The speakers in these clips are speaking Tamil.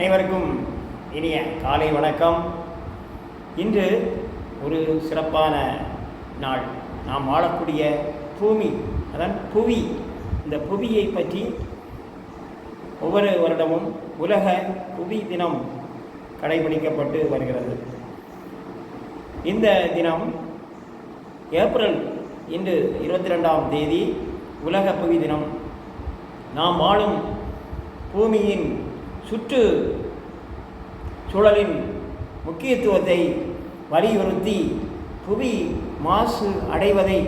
அனைவருக்கும் இனிய காலை வணக்கம். இன்று ஒரு சிறப்பான நாள். நாம் வாழக்கூடிய பூமி அதான் புவி. இந்த புவியை பற்றி ஒவ்வொரு வருடமும் உலக புவி தினம் கடைபிடிக்கப்பட்டு வருகிறது. இந்த தினம் ஏப்ரல் இன்று இருபத்தி ரெண்டாம் தேதி உலக புவி தினம். நாம் வாழும் பூமியின் சுற்று சூழலின் முக்கியத்துவத்தை வலியுறுத்தி புவி மாசு அடைவதை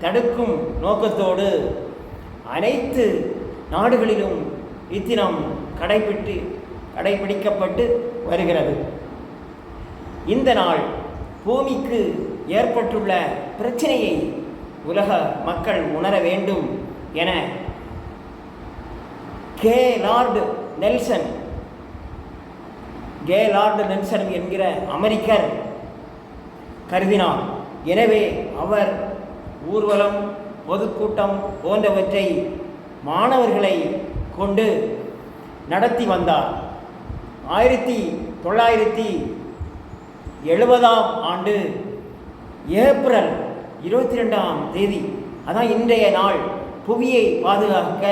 தடுக்கும் நோக்கத்தோடு அனைத்து நாடுகளிலும் இத்தினம் கடைபிட்டு கடைபிடிக்கப்பட்டு வருகிறது. இந்த நாள் பூமிக்கு ஏற்பட்டுள்ள பிரச்சனையை உலக மக்கள் உணர வேண்டும் என Gaylord Nelson Gaylord Nelson என்கிற அமெரிக்கர் கருதினார். எனவே அவர் ஊர்வலம் பொதுக்கூட்டம் போன்றவற்றை மாணவர்களை கொண்டு நடத்தி வந்தார். ஆயிரத்தி தொள்ளாயிரத்தி எழுபதாம் ஆண்டு ஏப்ரல் இருபத்தி ரெண்டாம் தேதி அதான் இன்றைய நாள் புவியை பாதுகாக்க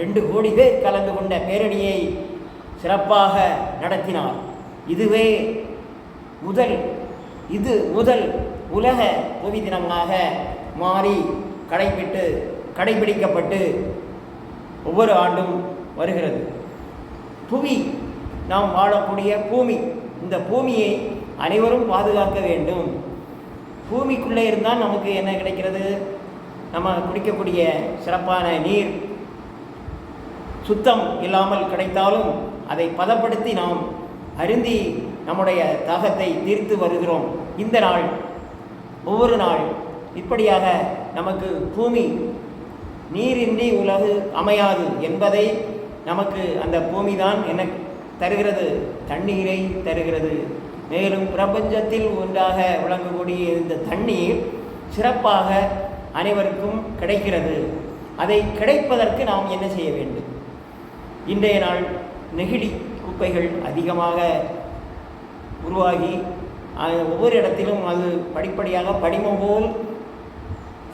ரெண்டு கோடி பேர் கலந்து கொண்ட பேரணியை சிறப்பாக நடத்தினார். இதுவே முதல் இது முதல் உலக புவி தினமாக மாறி கடைபிட்டு கடைபிடிக்கப்பட்டு ஒவ்வொரு ஆண்டும் வருகிறது. புவி நாம் வாழக்கூடிய பூமி இந்த பூமியை அனைவரும் பாதுகாக்க வேண்டும். பூமிக்குள்ளே இருந்தால் நமக்கு என்ன கிடைக்கிறது? நம்ம குடிக்கக்கூடிய சிறப்பான நீர் சுத்தம் இல்லாமல் கிடைத்தாலும் அதை பதப்படுத்தி நாம் அருந்தி நம்முடைய தாகத்தை தீர்த்து வருகிறோம். இந்த நாள் ஒவ்வொரு நாள் இப்படியாக நமக்கு பூமி நீரின்றி உலகு அமையாது என்பதை நமக்கு அந்த பூமி தான் என்ன தருகிறது? தண்ணீரை தருகிறது. மேலும் பிரபஞ்சத்தில் ஒன்றாக விளங்கக்கூடிய இந்த தண்ணீர் சிறப்பாக அனைவருக்கும் கிடைக்கிறது. அதை கிடைப்பதற்கு நாம் என்ன செய்ய வேண்டும்? இன்றைய நாள் நெகிழி குப்பைகள் அதிகமாக உருவாகி அது ஒவ்வொரு இடத்திலும் அது படிப்படியாக படிமம் போல்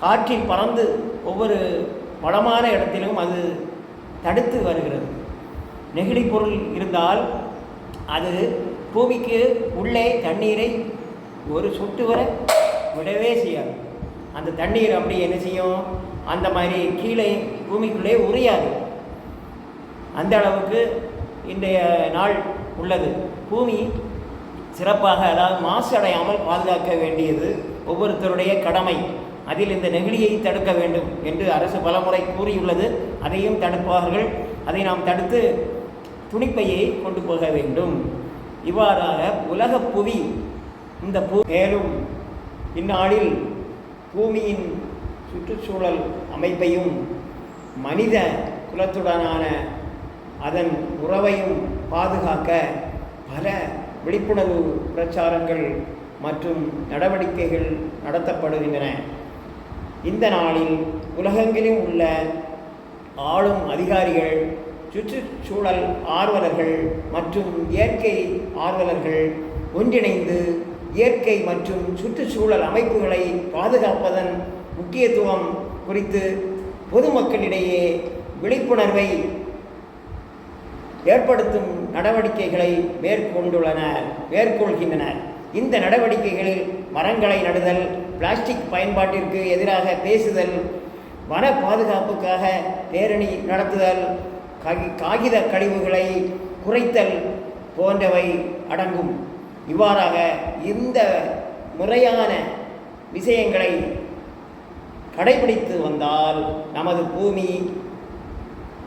காற்றில் பறந்து ஒவ்வொரு வளமான இடத்திலும் அது தடுத்து வருகிறது. நெகிழி பொருள் இருந்தால் அது பூமிக்கு உள்ளே தண்ணீரை ஒரு சொட்டு வர விடவே செய்யாது. அந்த தண்ணீர் அப்படி என்ன செய்யும்? அந்த மாதிரி கீழே பூமிக்குள்ளே உரியாது அந்த அளவுக்கு இன்றைய நாள் உள்ளது. பூமி சிறப்பாக அதாவது மாசு அடையாமல் பாதுகாக்க வேண்டியது ஒவ்வொருத்தருடைய கடமை. அதில் இந்த நெகிழியை தடுக்க வேண்டும் என்று அரசு பலமுறை கூறியுள்ளது. அதையும் தடுப்பார்கள் அதை நாம் தடுத்து துணிப்பையை கொண்டு போக வேண்டும். இவ்வாறாக உலக புவி இந்த பூ மேலும் இந்நாளில் பூமியின் சுற்றுச்சூழல் அமைப்பையும் மனித குலத்துடனான அதன் உறவையும் பாதுகாக்க பல விழிப்புணர்வு பிரச்சாரங்கள் மற்றும் நடவடிக்கைகள் நடத்தப்படுகின்றன. இந்த நாளில் உலகெங்கிலும் உள்ள ஆளும் அதிகாரிகள் சுற்றுச்சூழல் ஆர்வலர்கள் மற்றும் இயற்கை ஆர்வலர்கள் ஒன்றிணைந்து இயற்கை மற்றும் சுற்றுச்சூழல் அமைப்புகளை பாதுகாப்பதன் முக்கியத்துவம் குறித்து பொதுமக்களிடையே விழிப்புணர்வை ஏற்படுத்தும் நடவடிக்கைகளை மேற்கொண்டுள்ளனர் மேற்கொள்கின்றனர் இந்த நடவடிக்கைகளில் மரங்களை நடுதல் பிளாஸ்டிக் பயன்பாட்டிற்கு எதிராக பேசுதல் வன பாதுகாப்புக்காக பேரணி நடத்துதல் காகி காகித கழிவுகளை குறைத்தல் போன்றவை அடங்கும். இவ்வாறாக இந்த முறையான விஷயங்களை கடைபிடித்து வந்தால் நமது பூமி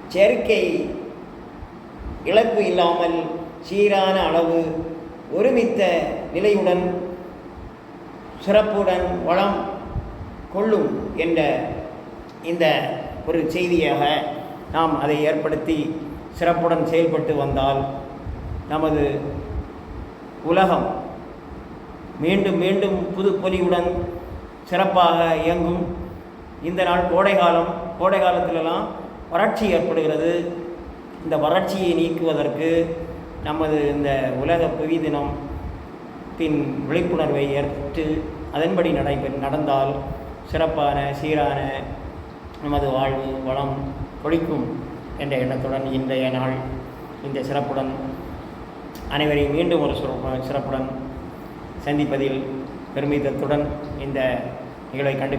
செயற்கை இழப்பு இல்லாமல் சீரான அளவு ஒருமித்த நிலையுடன் சிறப்புடன் வளம் கொள்ளும் என்ற இந்த ஒரு செய்தியாக நாம் அதை ஏற்படுத்தி சிறப்புடன் செயல்பட்டு வந்தால் நமது உலகம் மீண்டும் மீண்டும் புது பொலியுடன் சிறப்பாக இயங்கும். இந்த நாள் கோடை காலம் கோடை காலத்திலலாம் வறட்சி ஏற்படுகிறது. இந்த வறட்சியை நீக்குவதற்கு நமது இந்த உலக புவி தினத்தின் விழிப்புணர்வை ஏற்று அதன்படி நடைபெ நடந்தால் சிறப்பான சீரான நமது வாழ்வு வளம் கொழிக்கும் என்ற எண்ணத்துடன் இன்றைய நாள் இந்த சிறப்புடன் அனைவரையும் மீண்டும் ஒரு சிறப்பு சிறப்புடன் சந்திப்பதில் பெருமிதத்துடன் இந்த நிகழ்வை கண்டு